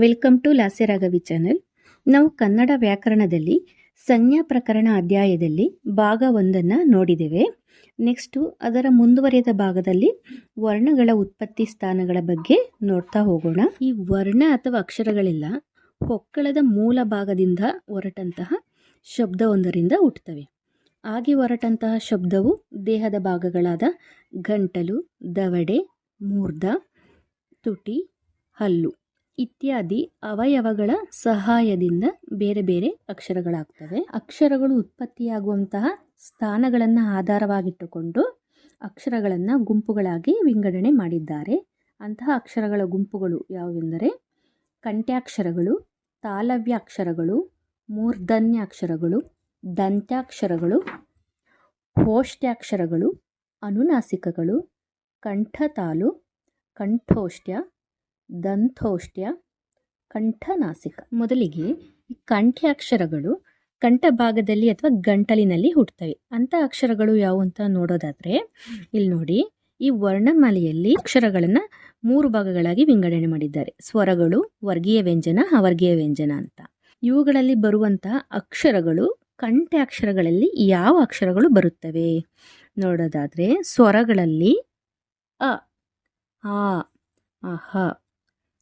Welcome to ಲಾಸ್ಯರಾಘವಿ channel. ನಾವು ಕನ್ನಡ ವ್ಯಾಕರಣದಲ್ಲಿ ಸಂಜ್ಞಾ ಪ್ರಕರಣ ಅಧ್ಯಾಯದಲ್ಲಿ ಭಾಗ ಒಂದನ್ನು ನೋಡಿದ್ದೇವೆ. ನೆಕ್ಸ್ಟು ಅದರ ಮುಂದುವರಿದ ಭಾಗದಲ್ಲಿ ವರ್ಣಗಳ ಉತ್ಪತ್ತಿ ಸ್ಥಾನಗಳ ಬಗ್ಗೆ ನೋಡ್ತಾ ಹೋಗೋಣ. ಈ ವರ್ಣ ಅಥವಾ ಅಕ್ಷರಗಳೆಲ್ಲ ಹೊಕ್ಕಳದ ಮೂಲ ಭಾಗದಿಂದ ಹೊರಟಂತಹ ಶಬ್ದವೊಂದರಿಂದ ಹುಟ್ಟುತ್ತವೆ. ಆಗಿ ಹೊರಟಂತಹ ಶಬ್ದವು ದೇಹದ ಭಾಗಗಳಾದ ಗಂಟಲು, ದವಡೆ, ಮೂರ್ಧ, ತುಟಿ, ಹಲ್ಲು. ಇತ್ಯಾದಿ ಅವಯವಗಳ ಸಹಾಯದಿಂದ ಬೇರೆ ಬೇರೆ ಅಕ್ಷರಗಳಾಗ್ತವೆ. ಅಕ್ಷರಗಳು ಉತ್ಪತ್ತಿಯಾಗುವಂತಹ ಸ್ಥಾನಗಳನ್ನು ಆಧಾರವಾಗಿಟ್ಟುಕೊಂಡು ಅಕ್ಷರಗಳನ್ನು ಗುಂಪುಗಳಾಗಿ ವಿಂಗಡಣೆ ಮಾಡಿದ್ದಾರೆ. ಅಂತಹ ಅಕ್ಷರಗಳ ಗುಂಪುಗಳು ಯಾವುವೆಂದರೆ ಕಂಠ್ಯಾಕ್ಷರಗಳು, ತಾಲವ್ಯಾಕ್ಷರಗಳು, ಮೂರ್ಧನ್ಯಾಕ್ಷರಗಳು, ದಂತ್ಯಾಕ್ಷರಗಳು, ಹೋಷ್ಟ್ಯಾಕ್ಷರಗಳು, ಅನುನಾಸಿಕಗಳು, ಕಂಠತಾಲು, ಕಂಠೋಷ್ಟ್ಯ ದಂತೋಷ್ಟ್ಯ ಕಂಠನಾಸಿಕ. ಮೊದಲಿಗೆ ಈ ಕಂಠ್ಯಾಕ್ಷರಗಳು ಕಂಠ ಭಾಗದಲ್ಲಿ ಅಥವಾ ಗಂಟಲಿನಲ್ಲಿ ಹುಟ್ಟುತ್ತವೆ ಅಂಥ ಅಕ್ಷರಗಳು ಯಾವುವು ಅಂತ ನೋಡೋದಾದರೆ, ಇಲ್ಲಿ ನೋಡಿ, ಈ ವರ್ಣಮಾಲೆಯಲ್ಲಿ ಅಕ್ಷರಗಳನ್ನು ಮೂರು ಭಾಗಗಳಾಗಿ ವಿಂಗಡಣೆ ಮಾಡಿದ್ದಾರೆ. ಸ್ವರಗಳು, ವರ್ಗೀಯ ವ್ಯಂಜನ, ಅವರ್ಗೀಯ ವ್ಯಂಜನ ಅಂತ. ಇವುಗಳಲ್ಲಿ ಬರುವಂತಹ ಅಕ್ಷರಗಳು, ಕಂಠ್ಯಾಕ್ಷರಗಳಲ್ಲಿ ಯಾವ ಅಕ್ಷರಗಳು ಬರುತ್ತವೆ? ನೋಡೋದಾದರೆ, ಸ್ವರಗಳಲ್ಲಿ ಅ, ಆ, ಅಹ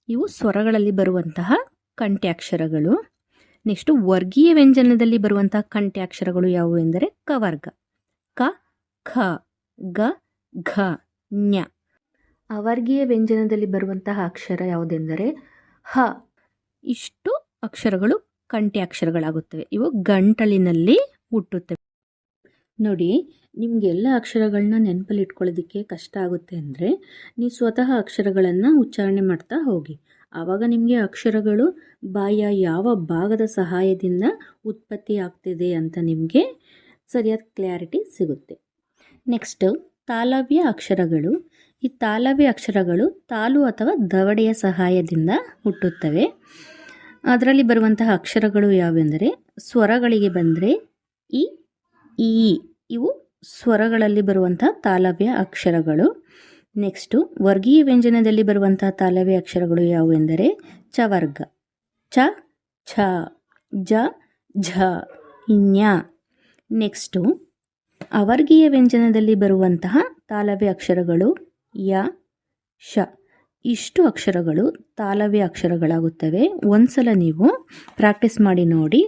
ಇವು ಸ್ವರಗಳಲ್ಲಿ ಬರುವಂತಹ ಕಂಠ್ಯಾಕ್ಷರಗಳು. ನೆಕ್ಸ್ಟು ವರ್ಗೀಯ ವ್ಯಂಜನದಲ್ಲಿ ಬರುವಂತಹ ಕಂಠ್ಯಾಕ್ಷರಗಳು ಯಾವುವು ಎಂದರೆ ಕವರ್ಗ ಕ, ಖ, ಗ, ಘ, ಞ. ಅವರ್ಗೀಯ ವ್ಯಂಜನದಲ್ಲಿ ಬರುವಂತಹ ಅಕ್ಷರ ಯಾವುದೆಂದರೆ ಹ. ಇಷ್ಟು ಅಕ್ಷರಗಳು ಕಂಠ್ಯಾಕ್ಷರಗಳಾಗುತ್ತವೆ. ಇವು ಗಂಟಲಿನಲ್ಲಿ ಹುಟ್ಟುತ್ತವೆ. ನೋಡಿ ನಿಮಗೆಲ್ಲ ಅಕ್ಷರಗಳನ್ನ ನೆನಪಲ್ಲಿ ಇಟ್ಕೊಳ್ಳೋದಕ್ಕೆ ಕಷ್ಟ ಆಗುತ್ತೆ ಅಂದರೆ ನೀವು ಸ್ವತಃ ಅಕ್ಷರಗಳನ್ನು ಉಚ್ಚಾರಣೆ ಮಾಡ್ತಾ ಹೋಗಿ. ಆವಾಗ ನಿಮಗೆ ಅಕ್ಷರಗಳು ಬಾಯ ಯಾವ ಭಾಗದ ಸಹಾಯದಿಂದ ಉತ್ಪತ್ತಿ ಆಗ್ತಿದೆ ಅಂತ ನಿಮಗೆ ಸರಿಯಾದ ಕ್ಲಾರಿಟಿ ಸಿಗುತ್ತೆ. ನೆಕ್ಸ್ಟು, ತಾಲವ್ಯ ಅಕ್ಷರಗಳು. ಈ ತಾಲವ್ಯ ಅಕ್ಷರಗಳು ತಾಲು ಅಥವಾ ದವಡೆಯ ಸಹಾಯದಿಂದ ಹುಟ್ಟುತ್ತವೆ. ಅದರಲ್ಲಿ ಬರುವಂತಹ ಅಕ್ಷರಗಳು ಯಾವೆಂದರೆ, ಸ್ವರಗಳಿಗೆ ಬಂದರೆ ಇ ಇವು ಸ್ವರಗಳಲ್ಲಿ ಬರುವಂಥ ತಾಲವ್ಯ ಅಕ್ಷರಗಳು. ನೆಕ್ಸ್ಟು ವರ್ಗೀಯ ವ್ಯಂಜನದಲ್ಲಿ ಬರುವಂಥ ತಾಲವ್ಯ ಅಕ್ಷರಗಳು ಯಾವುವೆಂದರೆ ಚವರ್ಗ ಚ, ಛ, ಜ, ಝ ಞ ನೆಕ್ಸ್ಟು ಅವರ್ಗೀಯ ವ್ಯಂಜನದಲ್ಲಿ ಬರುವಂತಹ ತಾಲವ್ಯ ಅಕ್ಷರಗಳು ಯ ಶ ಇಷ್ಟು ಅಕ್ಷರಗಳು ತಾಲವ್ಯ ಅಕ್ಷರಗಳಾಗುತ್ತವೆ. ಒಂದ್ಸಲ ನೀವು ಪ್ರಾಕ್ಟೀಸ್ ಮಾಡಿ ನೋಡಿ.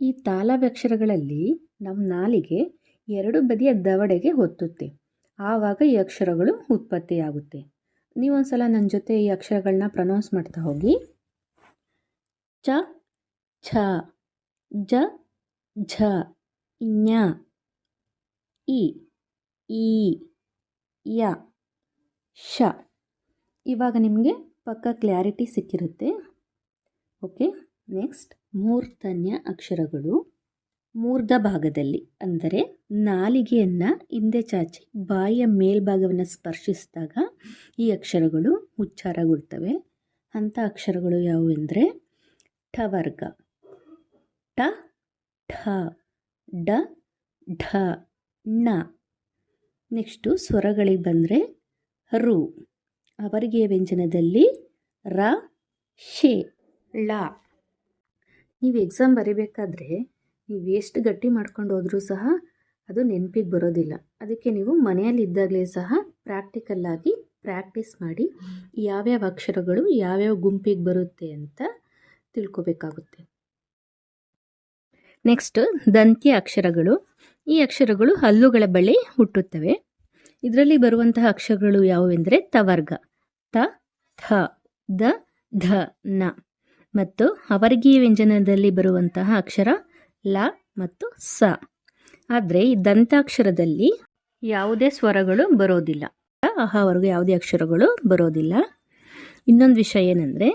ಈ ತಾಲವ್ಯ ಅಕ್ಷರಗಳಲ್ಲಿ ನಮ್ಮ ನಾಲಿಗೆ ಎರಡು ಬದಿಯ ದವಡೆಗೆ ಹೊತ್ತುತ್ತೆ. ಆವಾಗ ಈ ಅಕ್ಷರಗಳು ಉತ್ಪತ್ತಿಯಾಗುತ್ತೆ. ನೀವೊಂದ್ಸಲ ನನ್ನ ಜೊತೆ ಈ ಅಕ್ಷರಗಳನ್ನ ಪ್ರನೌನ್ಸ್ ಮಾಡ್ತಾ ಹೋಗಿ. ಚ, ಛ, ಜ, ಝ ಞ ಇ, ಈ, ಯ ಶ ಇವಾಗ ನಿಮಗೆ ಪಕ್ಕ ಕ್ಲ್ಯಾರಿಟಿ ಸಿಕ್ಕಿರುತ್ತೆ. ಓಕೆ, ನೆಕ್ಸ್ಟ್ ಮೂರ್ತನ್ಯ ಅಕ್ಷರಗಳು. ಮೂರ್ಧ ಭಾಗದಲ್ಲಿ ಅಂದರೆ ನಾಲಿಗೆಯನ್ನು ಹಿಂದೆ ಚಾಚಿ ಬಾಯಿಯ ಮೇಲ್ಭಾಗವನ್ನು ಸ್ಪರ್ಶಿಸಿದಾಗ ಈ ಅಕ್ಷರಗಳು ಉಚ್ಚಾರಗೊಳ್ತವೆ. ಅಂಥ ಅಕ್ಷರಗಳು ಯಾವುವೆಂದರೆ ಠವರ್ಗ ಟ ಠ ಡ, ಢ, ಣ. ನೆಕ್ಸ್ಟು ಸ್ವರಗಳಿಗೆ ಬಂದರೆ ರು. ಅವರಿಗೆ ವ್ಯಂಜನದಲ್ಲಿ ರ, ಶೇ, ಳ. ನೀವು ಎಕ್ಸಾಮ್ ಬರಿಬೇಕಾದ್ರೆ ನೀವು ಎಷ್ಟು ಗಟ್ಟಿ ಮಾಡ್ಕೊಂಡು ಹೋದರೂ ಸಹ ಅದು ನೆನಪಿಗೆ ಬರೋದಿಲ್ಲ. ಅದಕ್ಕೆ ನೀವು ಮನೆಯಲ್ಲಿದ್ದಾಗಲೇ ಸಹ ಪ್ರಾಕ್ಟಿಕಲ್ಲಾಗಿ ಪ್ರಾಕ್ಟೀಸ್ ಮಾಡಿ ಯಾವ್ಯಾವ ಅಕ್ಷರಗಳು ಯಾವ್ಯಾವ ಗುಂಪಿಗೆ ಬರುತ್ತೆ ಅಂತ ತಿಳ್ಕೊಬೇಕಾಗುತ್ತೆ. ನೆಕ್ಸ್ಟ್ ದಂತ್ಯ ಅಕ್ಷರಗಳು. ಈ ಅಕ್ಷರಗಳು ಹಲ್ಲುಗಳ ಬಳಿ ಹುಟ್ಟುತ್ತವೆ. ಇದರಲ್ಲಿ ಬರುವಂತಹ ಅಕ್ಷರಗಳು ಯಾವುವೆಂದರೆ ತವರ್ಗ. ತ, ಥ, ದ, ಧ, ನ. ಮತ್ತು ಅವರ್ಗೀಯ ವ್ಯಂಜನದಲ್ಲಿ ಬರುವಂತಹ ಅಕ್ಷರ ಲ ಮತ್ತು ಸ. ಆದರೆ ಈ ದಂತಾಕ್ಷರದಲ್ಲಿ ಯಾವುದೇ ಸ್ವರಗಳು ಬರೋದಿಲ್ಲ. ಅಹವರೆಗೂ ಯಾವುದೇ ಅಕ್ಷರಗಳು ಬರೋದಿಲ್ಲ. ಇನ್ನೊಂದು ವಿಷಯ ಏನಂದರೆ,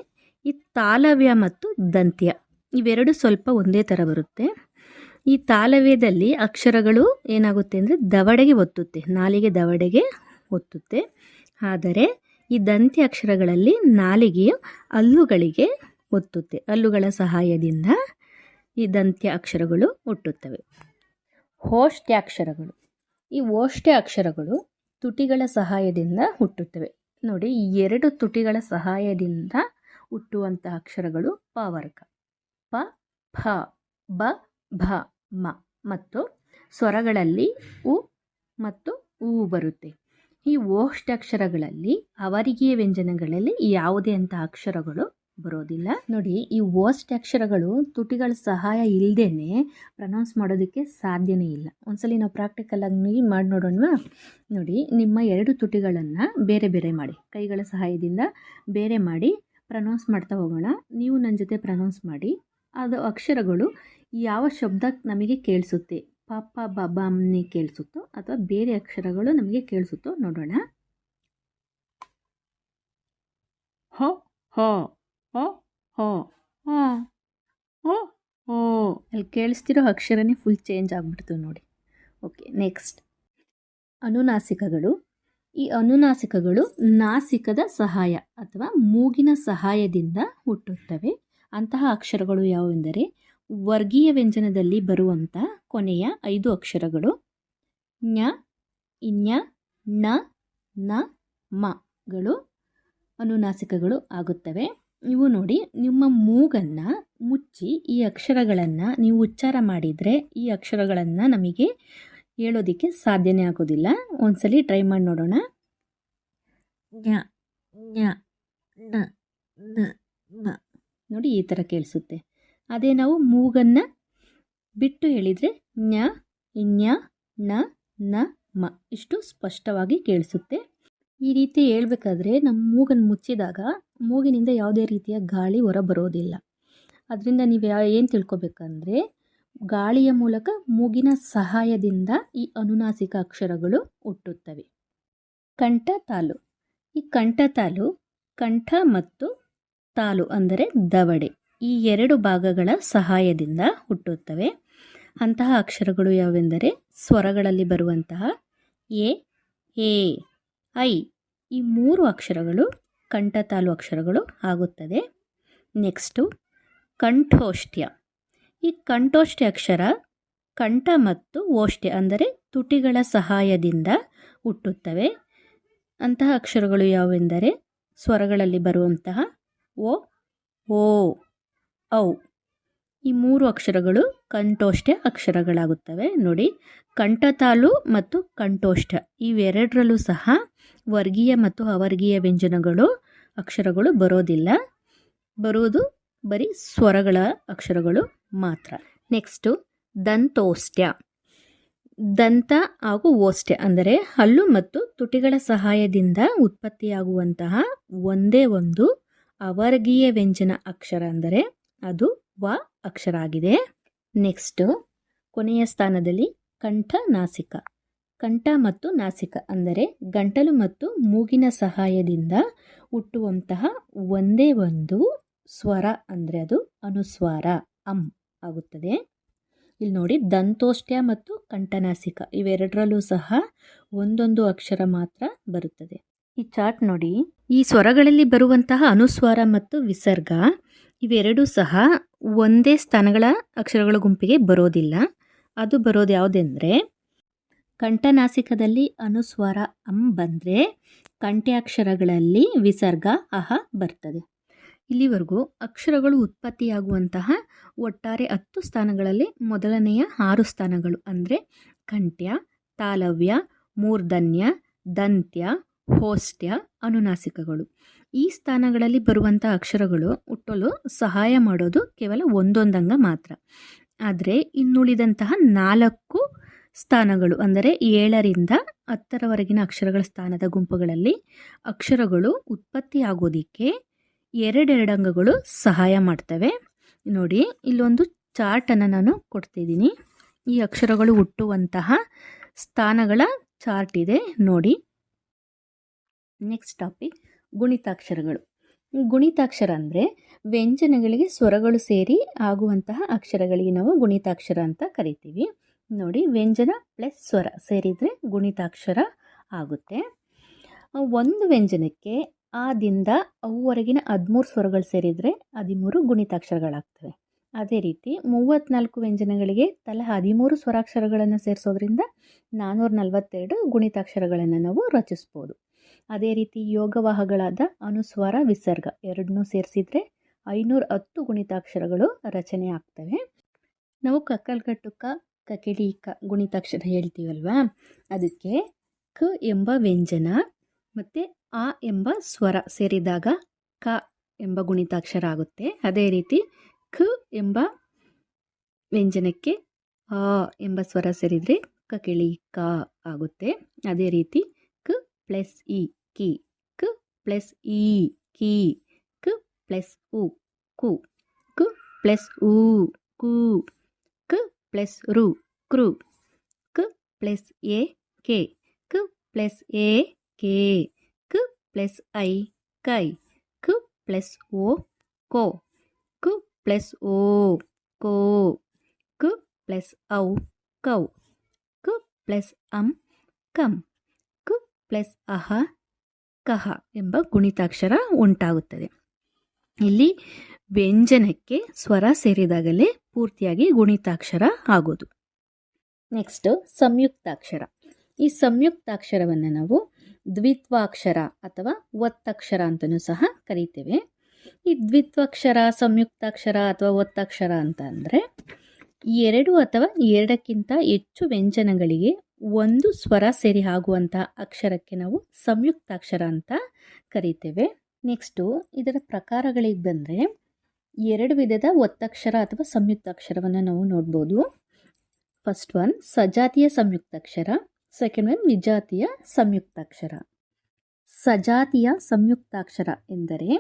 ಈ ತಾಲವ್ಯ ಮತ್ತು ದಂತ್ಯ ಇವೆರಡು ಸ್ವಲ್ಪ ಒಂದೇ ಥರ ಬರುತ್ತೆ. ಈ ತಾಲವ್ಯದಲ್ಲಿ ಅಕ್ಷರಗಳು ಏನಾಗುತ್ತೆ ಅಂದರೆ ದವಡೆಗೆ ಒತ್ತುತ್ತೆ, ನಾಲಿಗೆ ದವಡೆಗೆ ಒತ್ತುತ್ತೆ. ಆದರೆ ಈ ದಂತ್ಯ ಅಕ್ಷರಗಳಲ್ಲಿ ನಾಲಿಗೆಯು ಹಲ್ಲುಗಳಿಗೆ ಒತ್ತುತ್ತೆ ಹಲ್ಲುಗಳ ಸಹಾಯದಿಂದ. ಈ ದಂತ್ಯ ಅಕ್ಷರಗಳು ಹುಟ್ಟುತ್ತವೆ ಹೋಷ್ಟ್ಯಾಕ್ಷರಗಳು. ಈ ಅಕ್ಷರಗಳು ತುಟಿಗಳ ಸಹಾಯದಿಂದ ಹುಟ್ಟುತ್ತವೆ. ನೋಡಿ, ಈ ಎರಡು ತುಟಿಗಳ ಸಹಾಯದಿಂದ ಹುಟ್ಟುವಂತಹ ಅಕ್ಷರಗಳು ಪ ವರ್ಗ ಪ ಫ ಬ, ಭ, ಮ ಮತ್ತು ಸ್ವರಗಳಲ್ಲಿ ಉ ಮತ್ತು ಊ ಬರುತ್ತೆ. ಈ ಓಷ್ಟಾಕ್ಷರಗಳಲ್ಲಿ ಅವರಿಗೆಯ ವ್ಯಂಜನಗಳಲ್ಲಿ ಯಾವುದೇ ಅಂತ ಅಕ್ಷರಗಳು ಬರೋದಿಲ್ಲ. ನೋಡಿ, ಈ ವರ್ಸ್ಟ್ ಅಕ್ಷರಗಳು ತುಟಿಗಳ ಸಹಾಯ ಇಲ್ಲದೇನೆ ಪ್ರನೌನ್ಸ್ ಮಾಡೋದಕ್ಕೆ ಸಾಧ್ಯನೇ ಇಲ್ಲ. ಒಂದ್ಸಲಿ ನಾವು ಪ್ರಾಕ್ಟಿಕಲ್ ಆಗಿ ಮಾಡಿ ನೋಡೋಣ ನೋಡಿ, ನಿಮ್ಮ ಎರಡು ತುಟಿಗಳನ್ನು ಬೇರೆ ಬೇರೆ ಮಾಡಿ, ಕೈಗಳ ಸಹಾಯದಿಂದ ಬೇರೆ ಮಾಡಿ ಪ್ರನೌನ್ಸ್ ಮಾಡ್ತಾ ಹೋಗೋಣ. ನೀವು ನನ್ನ ಜೊತೆ ಪ್ರನೌನ್ಸ್ ಮಾಡಿ, ಅದು ಅಕ್ಷರಗಳು ಯಾವ ಶಬ್ದ ನಮಗೆ ಕೇಳಿಸುತ್ತೆ? ಪಾಪ ಬಾಬಾ ಅಮ್ಮನೆ ಕೇಳಿಸುತ್ತೋ? ಅಥವಾ ಬೇರೆ ಅಕ್ಷರಗಳು ನಮಗೆ ಕೇಳಿಸುತ್ತೋ? ನೋಡೋಣ. ಹೋ ಹೋ. ಹೋ ಹೋ ಹೋ ಓ ಓ. ಅಲ್ಲಿ ಕೇಳಿಸ್ತಿರೋ ಅಕ್ಷರನೇ ಫುಲ್ ಚೇಂಜ್ ಆಗಿಬಿಡ್ತು ನೋಡಿ. ಓಕೆ ನೆಕ್ಸ್ಟ್ ಅನುನಾಸಿಕಗಳು. ಈ ಅನುನಾಸಿಕಗಳು ನಾಸಿಕದ ಸಹಾಯ ಅಥವಾ ಮೂಗಿನ ಸಹಾಯದಿಂದ ಹುಟ್ಟುತ್ತವೆ. ಅಂತಹ ಅಕ್ಷರಗಳು ಯಾವುವೆಂದರೆ, ವರ್ಗೀಯ ವ್ಯಂಜನದಲ್ಲಿ ಬರುವಂಥ ಕೊನೆಯ ಐದು ಅಕ್ಷರಗಳು. ಞ ಇಞ ಣ ನ ಮಗಳು ಅನುನಾಸಿಕಗಳು ಆಗುತ್ತವೆ. ಇವು ನೋಡಿ, ನಿಮ್ಮ ಮೂಗನ್ನು ಮುಚ್ಚಿ, ಈ ಅಕ್ಷರಗಳನ್ನು ನೀವು ಉಚ್ಚಾರ ಮಾಡಿದರೆ ಈ ಅಕ್ಷರಗಳನ್ನು ನಮಗೆ ಹೇಳೋದಕ್ಕೆ ಸಾಧ್ಯನೇ ಆಗೋದಿಲ್ಲ. ಒಂದ್ಸಲಿ ಟ್ರೈ ಮಾಡಿ ನೋಡೋಣ. ನ ನೋಡಿ, ಈ ಥರ ಕೇಳಿಸುತ್ತೆ. ಅದೇ ನಾವು ಮೂಗನ್ನು ಬಿಟ್ಟು ಹೇಳಿದರೆ ಞ ಞ ನ ನ, ಮ ಇಷ್ಟು ಸ್ಪಷ್ಟವಾಗಿ ಕೇಳಿಸುತ್ತೆ. ಈ ರೀತಿ ಹೇಳ್ಬೇಕಾದ್ರೆ ನಮ್ಮ ಮೂಗನ್ನು ಮುಚ್ಚಿದಾಗ ಮೂಗಿನಿಂದ ಯಾವುದೇ ರೀತಿಯ ಗಾಳಿ ಹೊರ ಬರೋದಿಲ್ಲ ಅದರಿಂದ ನೀವು ಏನು ತಿಳ್ಕೊಬೇಕಂದ್ರೆ, ಗಾಳಿಯ ಮೂಲಕ ಮೂಗಿನ ಸಹಾಯದಿಂದ ಈ ಅನುನಾಸಿಕ ಅಕ್ಷರಗಳು ಹುಟ್ಟುತ್ತವೆ ಕಂಠ ತಾಲು. ಈ ಕಂಠ ತಾಲು, ಕಂಠ ಮತ್ತು ತಾಲು ಅಂದರೆ ದವಡೆ. ಈ ಎರಡು ಭಾಗಗಳ ಸಹಾಯದಿಂದ ಹುಟ್ಟುತ್ತವೆ. ಅಂತಹ ಅಕ್ಷರಗಳು ಯಾವೆಂದರೆ, ಸ್ವರಗಳಲ್ಲಿ ಬರುವಂತಹ ಎ ಎ, ಐ ಈ ಮೂರು ಅಕ್ಷರಗಳು ಕಂಠತಾಲು ಅಕ್ಷರಗಳು ಆಗುತ್ತದೆ. ನೆಕ್ಸ್ಟು ಕಂಠೋಷ್ಟ್ಯ ಈ ಕಂಠೋಷ್ಟ್ಯ ಅಕ್ಷರ ಕಂಠ ಮತ್ತು ಓಷ್ಟ್ಯ ಅಂದರೆ ತುಟಿಗಳ ಸಹಾಯದಿಂದ ಹುಟ್ಟುತ್ತವೆ. ಅಂತಹ ಅಕ್ಷರಗಳು ಯಾವೆಂದರೆ ಸ್ವರಗಳಲ್ಲಿ ಬರುವಂತಹ ಓ ಓ, ಔ. ಈ ಮೂರು ಅಕ್ಷರಗಳು ಕಂಠೋಷ್ಠ ಅಕ್ಷರಗಳಾಗುತ್ತವೆ. ನೋಡಿ ಕಂಠತಾಲು ಮತ್ತು ಕಂಠೋಷ್ಠ. ಇವೆರಡರಲ್ಲೂ ಸಹ ವರ್ಗೀಯ ಮತ್ತು ಅವರ್ಗೀಯ ವ್ಯಂಜನಗಳು ಅಕ್ಷರಗಳು ಬರೋದಿಲ್ಲ. ಬರುವುದು ಬರೀ ಸ್ವರಗಳ ಅಕ್ಷರಗಳು ಮಾತ್ರ. ನೆಕ್ಸ್ಟು, ದಂತೋಷ್ಠ. ದಂತ ಹಾಗೂ ಓಷ್ಟ್ಯ ಅಂದರೆ ಹಲ್ಲು ಮತ್ತು ತುಟಿಗಳ ಸಹಾಯದಿಂದ ಉತ್ಪತ್ತಿಯಾಗುವಂತಹ ಒಂದೇ ಒಂದು ಅವರ್ಗೀಯ ವ್ಯಂಜನ ಅಕ್ಷರ ಅಂದರೆ ಅದು ವ ಅಕ್ಷರ ಆಗಿದೆ ನೆಕ್ಸ್ಟು ಕೊನೆಯ ಸ್ಥಾನದಲ್ಲಿ ಕಂಠ ನಾಸಿಕ. ಕಂಠ ಮತ್ತು ನಾಸಿಕ ಅಂದರೆ ಗಂಟಲು ಮತ್ತು ಮೂಗಿನ ಸಹಾಯದಿಂದ ಹುಟ್ಟುವಂತಹ ಒಂದೇ ಒಂದು ಸ್ವರ ಅಂದರೆ ಅದು ಅನುಸ್ವಾರ, ಅಂ ಆಗುತ್ತದೆ. ಇಲ್ಲಿ ನೋಡಿ, ದಂತೋಷ್ಟ್ಯ ಮತ್ತು ಕಂಠನಾಸಿಕ ಇವೆರಡರಲ್ಲೂ ಸಹ ಒಂದೊಂದು ಅಕ್ಷರ ಮಾತ್ರ ಬರುತ್ತದೆ. ಈ ಚಾರ್ಟ್ ನೋಡಿ, ಈ ಸ್ವರಗಳಲ್ಲಿ ಬರುವಂತಹ ಅನುಸ್ವಾರ ಮತ್ತು ವಿಸರ್ಗ ಇವೆರಡೂ ಸಹ ಒಂದೇ ಸ್ಥಾನಗಳ ಅಕ್ಷರಗಳ ಗುಂಪಿಗೆ ಬರೋದಿಲ್ಲ. ಅದು ಬರೋದು ಯಾವುದೆಂದರೆ, ಕಂಠನಾಸಿಕದಲ್ಲಿ ಅನುಸ್ವಾರ ಅಂ ಬಂದರೆ ಕಂಠ್ಯಾಕ್ಷರಗಳಲ್ಲಿ ವಿಸರ್ಗ ಅಹ ಬರ್ತದೆ. ಇಲ್ಲಿವರೆಗೂ ಅಕ್ಷರಗಳು ಉತ್ಪತ್ತಿಯಾಗುವಂತಹ ಒಟ್ಟಾರೆ ಹತ್ತು ಸ್ಥಾನಗಳಲ್ಲಿ ಮೊದಲನೆಯ ಆರು ಸ್ಥಾನಗಳು ಅಂದರೆ ಕಂಠ್ಯ, ತಾಲವ್ಯ, ಮೂರ್ಧನ್ಯ, ದಂತ್ಯ ಹೋಸ್ಟ್ಯ ಅನುನಾಸಿಕಗಳು. ಈ ಸ್ಥಾನಗಳಲ್ಲಿ ಬರುವಂಥ ಅಕ್ಷರಗಳು ಹುಟ್ಟಲು ಸಹಾಯ ಮಾಡೋದು ಕೇವಲ ಒಂದೊಂದಂಗ ಮಾತ್ರ. ಆದರೆ ಇನ್ನುಳಿದಂತಹ ನಾಲ್ಕು ಸ್ಥಾನಗಳು, ಅಂದರೆ ಏಳರಿಂದ ಹತ್ತರವರೆಗಿನ ಅಕ್ಷರಗಳ ಸ್ಥಾನದ ಗುಂಪುಗಳಲ್ಲಿ ಅಕ್ಷರಗಳು ಉತ್ಪತ್ತಿಯಾಗೋದಕ್ಕೆ ಎರಡೆರಡು ಅಂಗಗಳು ಸಹಾಯ ಮಾಡ್ತವೆ. ನೋಡಿ, ಇಲ್ಲೊಂದು ಚಾರ್ಟನ್ನು ನಾನು ಕೊಡ್ತಿದ್ದೀನಿ. ಈ ಅಕ್ಷರಗಳು ಹುಟ್ಟುವಂತಹ ಸ್ಥಾನಗಳ ಚಾರ್ಟ್ ಇದೆ, ನೋಡಿ. Next topic. ಗುಣಿತಾಕ್ಷರಗಳು. ಗುಣಿತಾಕ್ಷರ ಅಂದರೆ ವ್ಯಂಜನಗಳಿಗೆ ಸ್ವರಗಳು ಸೇರಿ ಆಗುವಂತಹ ಅಕ್ಷರಗಳಿಗೆ ನಾವು ಗುಣಿತಾಕ್ಷರ ಅಂತ ಕರಿತೀವಿ. ನೋಡಿ, ವ್ಯಂಜನ ಪ್ಲಸ್ ಸ್ವರ ಸೇರಿದರೆ ಗುಣಿತಾಕ್ಷರ ಆಗುತ್ತೆ. ಒಂದು ವ್ಯಂಜನಕ್ಕೆ ಆದಿಂದ ಅವುವರೆಗಿನ ಹದಿಮೂರು ಸ್ವರಗಳು ಸೇರಿದರೆ ಹದಿಮೂರು ಗುಣಿತಾಕ್ಷರಗಳಾಗ್ತವೆ. ಅದೇ ರೀತಿ ಮೂವತ್ತ್ನಾಲ್ಕು ವ್ಯಂಜನಗಳಿಗೆ ತಲಾ ಹದಿಮೂರು ಸ್ವರಾಕ್ಷರಗಳನ್ನು ಸೇರಿಸೋದ್ರಿಂದ ನಾನ್ನೂರ ನಲವತ್ತೆರಡು ಗುಣಿತಾಕ್ಷರಗಳನ್ನು ನಾವು ರಚಿಸ್ಬೋದು. ಅದೇ ರೀತಿ ಯೋಗವಾಹಗಳಾದ ಅನುಸ್ವಾರ, ವಿಸರ್ಗ ಎರಡನ್ನೂ ಸೇರಿಸಿದ್ರೆ ಐನೂರ ಹತ್ತು ಗುಣಿತಾಕ್ಷರಗಳು ರಚನೆ ಆಗ್ತವೆ. ನಾವು ಕಕ್ಕಲ್ಗಟ್ಟು ಕ ಕಕೆಡಿ ಕ ಗುಣಿತಾಕ್ಷರ ಹೇಳ್ತೀವಲ್ವಾ? ಅದಕ್ಕೆ ಕ ಎಂಬ ವ್ಯಂಜನ ಮತ್ತು ಆ ಎಂಬ ಸ್ವರ ಸೇರಿದಾಗ ಕ ಎಂಬ ಗುಣಿತಾಕ್ಷರ ಆಗುತ್ತೆ. ಅದೇ ರೀತಿ ಕ ಎಂಬ ವ್ಯಂಜನಕ್ಕೆ ಆ ಎಂಬ ಸ್ವರ ಸೇರಿದರೆ ಕಕಿಳಿ ಕ ಆಗುತ್ತೆ. ಅದೇ ರೀತಿ ಕ ಪ್ಲಸ್ ಇ ಕಿ ಕ ಪ್ಲಸ್ ಇ ಕಿ ಕ ಪ್ಲಸ್ ಉ ಕು ಕ ಪ್ಲಸ್ ಉ ಕು ಕ ಪ್ಲಸ್ ರು ಕ್ರು ಕ ಪ್ಲಸ್ ಎ ಕೆ ಕ ಪ್ಲಸ್ ಎ ಕೆ ಕ ಪ್ಲಸ್ ಐ ಕೈ ಕ ಪ್ಲಸ್ ಓ ಕೋ ಕ ಪ್ಲಸ್ ಓ ಕೋ ಕ ಪ್ಲಸ್ ಔ ಕೌ ಕ ಪ್ಲಸ್ ಅಂ ಕಂ ಕ ಪ್ಲಸ್ ಅಹ ಕಹ ಎಂಬ ಗುಣಿತಾಕ್ಷರ ಉಂಟಾಗುತ್ತದೆ. ಇಲ್ಲಿ ವ್ಯಂಜನಕ್ಕೆ ಸ್ವರ ಸೇರಿದಾಗಲೇ ಪೂರ್ತಿಯಾಗಿ ಗುಣಿತಾಕ್ಷರ ಆಗೋದು. ನೆಕ್ಸ್ಟ್ ಸಂಯುಕ್ತಾಕ್ಷರ. ಈ ಸಂಯುಕ್ತಾಕ್ಷರವನ್ನು ನಾವು ದ್ವಿತ್ವಾಕ್ಷರ ಅಥವಾ ಒತ್ತಕ್ಷರ ಅಂತಲೂ ಸಹ ಕರಿತೇವೆ. ಈ ದ್ವಿತ್ವಾಕ್ಷರ, ಸಂಯುಕ್ತಾಕ್ಷರ ಅಥವಾ ಒತ್ತಕ್ಷರ ಅಂತ ಅಂದರೆ ಎರಡು ಅಥವಾ ಎರಡಕ್ಕಿಂತ ಹೆಚ್ಚು ವ್ಯಂಜನಗಳಿಗೆ ಒಂದು ಸ್ವರ ಸೇರಿ ಆಗುವಂಥ ಅಕ್ಷರಕ್ಕೆ ನಾವು ಸಂಯುಕ್ತಾಕ್ಷರ ಅಂತ ಕರಿತೇವೆ. ನೆಕ್ಸ್ಟು ಇದರ ಪ್ರಕಾರಗಳಿಗೆ ಬಂದರೆ ಎರಡು ವಿಧದ ಒತ್ತಕ್ಷರ ಅಥವಾ ಸಂಯುಕ್ತಾಕ್ಷರವನ್ನು ನಾವು ನೋಡ್ಬೋದು. ಫಸ್ಟ್ ಒನ್ ಸಜಾತಿಯ ಸಂಯುಕ್ತಾಕ್ಷರ. ಸೆಕೆಂಡ್ ಒನ್ ವಿಜಾತಿಯ ಸಂಯುಕ್ತಾಕ್ಷರ. ಸಜಾತಿಯ ಸಂಯುಕ್ತಾಕ್ಷರ ಎಂದರೆ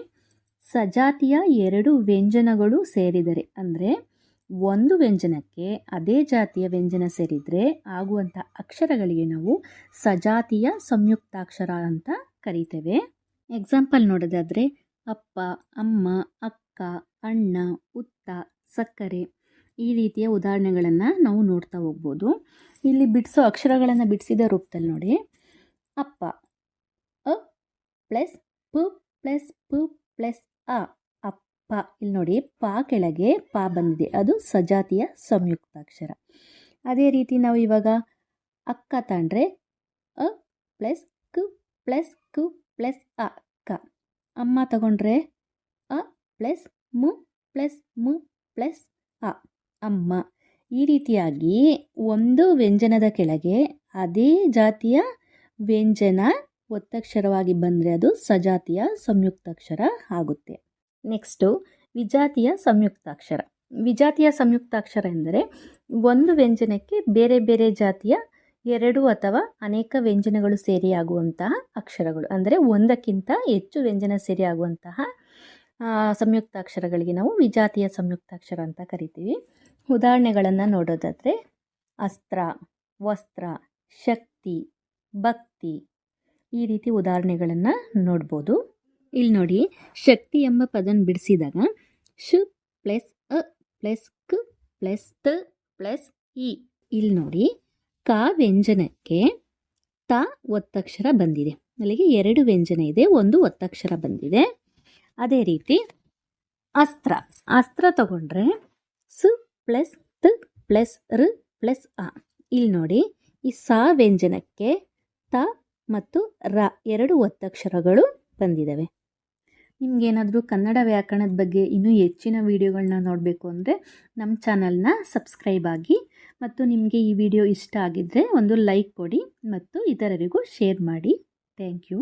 ಸಜಾತಿಯ ಎರಡು ವ್ಯಂಜನಗಳು ಸೇರಿದರೆ ಅಂದರೆ ಒಂದು ವ್ಯಂಜನಕ್ಕೆ ಅದೇ ಜಾತಿಯ ವ್ಯಂಜನ ಸೇರಿದರೆ ಆಗುವಂಥ ಅಕ್ಷರಗಳಿಗೆ ನಾವು ಸಜಾತಿಯ ಸಂಯುಕ್ತಾಕ್ಷರ ಅಂತ ಕರಿತೇವೆ. ಎಕ್ಸಾಂಪಲ್ ನೋಡೋದಾದರೆ ಅಪ್ಪ, ಅಮ್ಮ, ಅಕ್ಕ, ಅಣ್ಣ, ಉತ್ತ, ಸಕ್ಕರೆ ಈ ರೀತಿಯ ಉದಾಹರಣೆಗಳನ್ನು ನಾವು ನೋಡ್ತಾ ಹೋಗ್ಬೋದು. ಇಲ್ಲಿ ಬಿಡಿಸೋ ಅಕ್ಷರಗಳನ್ನು ಬಿಡಿಸಿದ ರೂಪದಲ್ಲಿ ನೋಡಿ. ಅಪ್ಪ, ಅ ಪ್ಲಸ್ ಪ ಪ್ಲಸ್ ಪ ಪ್ಲಸ್ ಅ ಅಪ್ಪ ಇಲ್ಲಿ ನೋಡಿ, ಪಾ ಕೆಳಗೆ ಪಾ ಬಂದಿದೆ. ಅದು ಸಜಾತಿಯ ಸಂಯುಕ್ತಾಕ್ಷರ. ಅದೇ ರೀತಿ ನಾವು ಇವಾಗ ಅಕ್ಕ ತಗೊಂಡ್ರೆ ಅ ಪ್ಲಸ್ ಕು ಪ್ಲಸ್ ಕು ಪ್ಲಸ್ ಅ ಕ. ಅಮ್ಮ ತಗೊಂಡ್ರೆ ಅ ಪ್ಲಸ್ ಮು ಪ್ಲಸ್ ಮು ಪ್ಲಸ್ ಅ. ಅಮ್ಮ. ಈ ರೀತಿಯಾಗಿ ಒಂದು ವ್ಯಂಜನದ ಕೆಳಗೆ ಅದೇ ಜಾತಿಯ ವ್ಯಂಜನ ಒತ್ತಕ್ಷರವಾಗಿ ಬಂದರೆ ಅದು ಸಜಾತಿಯ ಸಂಯುಕ್ತಾಕ್ಷರ ಆಗುತ್ತೆ. ನೆಕ್ಸ್ಟು ವಿಜಾತಿಯ ಸಂಯುಕ್ತಾಕ್ಷರ. ವಿಜಾತಿಯ ಸಂಯುಕ್ತಾಕ್ಷರ ಎಂದರೆ ಒಂದು ವ್ಯಂಜನಕ್ಕೆ ಬೇರೆ ಬೇರೆ ಜಾತಿಯ ಎರಡು ಅಥವಾ ಅನೇಕ ವ್ಯಂಜನಗಳು ಸೇರಿಯಾಗುವಂತಹ ಅಕ್ಷರಗಳು. ಅಂದರೆ ಒಂದಕ್ಕಿಂತ ಹೆಚ್ಚು ವ್ಯಂಜನ ಸೇರಿಯಾಗುವಂತಹ ಸಂಯುಕ್ತಾಕ್ಷರಗಳಿಗೆ ನಾವು ವಿಜಾತಿಯ ಸಂಯುಕ್ತಾಕ್ಷರ ಅಂತ ಕರಿತೀವಿ. ಉದಾಹರಣೆಗಳನ್ನು ನೋಡೋದಾದರೆ ಅಸ್ತ್ರ, ವಸ್ತ್ರ, ಶಕ್ತಿ, ಭಕ್ತಿ ಈ ರೀತಿ ಉದಾಹರಣೆಗಳನ್ನು ನೋಡ್ಬೋದು. ಇಲ್ಲಿ ನೋಡಿ, ಶಕ್ತಿ ಎಂಬ ಪದನ ಬಿಡಿಸಿದಾಗ ಶು ಪ್ಲಸ್ ಅ ಪ್ಲಸ್ ಕ ಪ್ಲಸ್ ತ ಪ್ಲಸ್ ಇ. ಇಲ್ಲಿ ನೋಡಿ, ಕ ವ್ಯಂಜನಕ್ಕೆ ತ ಒತ್ತಕ್ಷರ ಬಂದಿದೆ. ಅಲ್ಲಿಗೆ ಎರಡು ವ್ಯಂಜನ ಇದೆ, ಒಂದು ಒತ್ತಕ್ಷರ ಬಂದಿದೆ. ಅದೇ ರೀತಿ ಅಸ್ತ್ರ ಅಸ್ತ್ರ ತಗೊಂಡ್ರೆ ಸು ಪ್ಲಸ್ ತ ಪ್ಲಸ್ ರ ಪ್ಲಸ್ ಅ. ಇಲ್ಲಿ ನೋಡಿ, ಈ ಸಾ ವ್ಯಂಜನಕ್ಕೆ ತ ಮತ್ತು ರ ಎರಡು ಒತ್ತಕ್ಷರಗಳು ಬಂದಿದ್ದಾವೆ. ನಿಮಗೇನಾದರೂ ಕನ್ನಡ ವ್ಯಾಕರಣದ ಬಗ್ಗೆ ಇನ್ನೂ ಹೆಚ್ಚಿನ ವೀಡಿಯೋಗಳನ್ನ ನೋಡಬೇಕು ಅಂದರೆ ನಮ್ಮ ಚಾನಲ್ನ ಸಬ್ಸ್ಕ್ರೈಬ್ ಆಗಿ ಮತ್ತು ನಿಮಗೆ ಈ ವಿಡಿಯೋ ಇಷ್ಟ ಆಗಿದ್ದರೆ ಒಂದು ಲೈಕ್ ಕೊಡಿ ಮತ್ತು ಇತರರಿಗೂ ಶೇರ್ ಮಾಡಿ. Thank you.